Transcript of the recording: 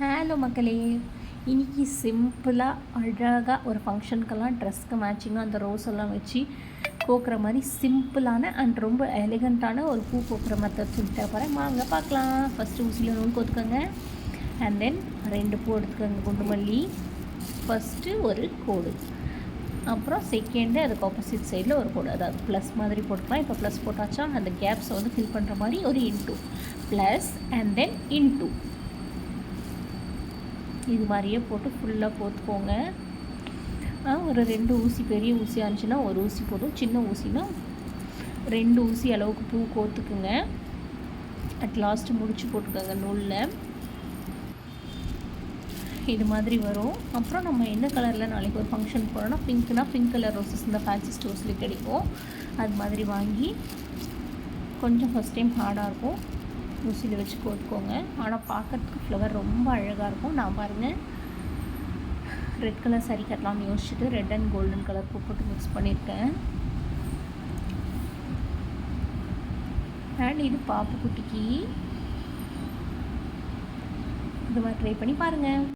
Hello மக்களே. இன்னைக்கு சிம்பிளாக அழகாக ஒரு ஃபங்க்ஷனுக்கெல்லாம் ட்ரெஸ்க்கு மேட்சிங்காக அந்த ரோஸ் எல்லாம் வச்சு கோக்குற மாதிரி சிம்பிளான அண்ட் ரொம்ப எலிகண்ட்டான ஒரு பூ கோக்குற மெத்தட் சொல்லிட்டு போகிறேன் வாங்க பார்க்கலாம். ஃபஸ்ட்டு ஊசியில் நூல் கோத்துக்கோங்க. அண்ட் தென் ரெண்டு பூ எடுத்துக்கோங்க குண்டு மல்லி ஃபஸ்ட்டு ஒரு கோடு. அப்புறம் செகண்டு அதுக்கு ஆப்போசிட் சைடில் ஒரு கோடு. அதாவது ப்ளஸ் மாதிரி போட்டுக்கலாம். இப்போ ப்ளஸ் போட்டாச்சா அந்த கேப்ஸை வந்து ஃபில் பண்ணுற மாதிரி ஒரு into plus and then into இது மாதிரியே போட்டு ஃபுல்லாக போத்துக்கோங்க ஒரு ரெண்டு ஊசி பெரிய ஊசியாக இருந்துச்சுன்னா ஒரு ஊசி போதும். சின்ன ஊசினா ரெண்டு ஊசி அளவுக்கு பூ கோத்துக்குங்க. அட் லாஸ்ட்டு முடிச்சு போட்டுக்கோங்க நூலில். இது மாதிரி வரும். அப்புறம் நம்ம என்ன கலரில் நாளைக்கு ஒரு ஃபங்க்ஷன் போகிறோன்னா பிங்க்னா பிங்க் கலர் ரோசஸ் இந்த ஃபேன்சி ஸ்டோர்ஸில் கிடைக்கும். அது மாதிரி வாங்கி கொஞ்சம் ஃபஸ்ட் டைம் ஹார்டாக இருக்கும். ஊசியில் வச்சு கோத்துக்கோங்க ஆனால் பார்க்கறதுக்கு ஃப்ளவர் ரொம்ப அழகாக இருக்கும். நான் பாருங்கள் ரெட் கலர் சரி கட்டலாம்னு யோசிச்சுட்டு ரெட் அண்ட் கோல்டன் கலர் பூ போட்டு மிக்ஸ் பண்ணியிருக்கேன் அண்ட் இது பாப்பு குட்டிக்கு. இது மாதிரி ட்ரை பண்ணி பாருங்கள்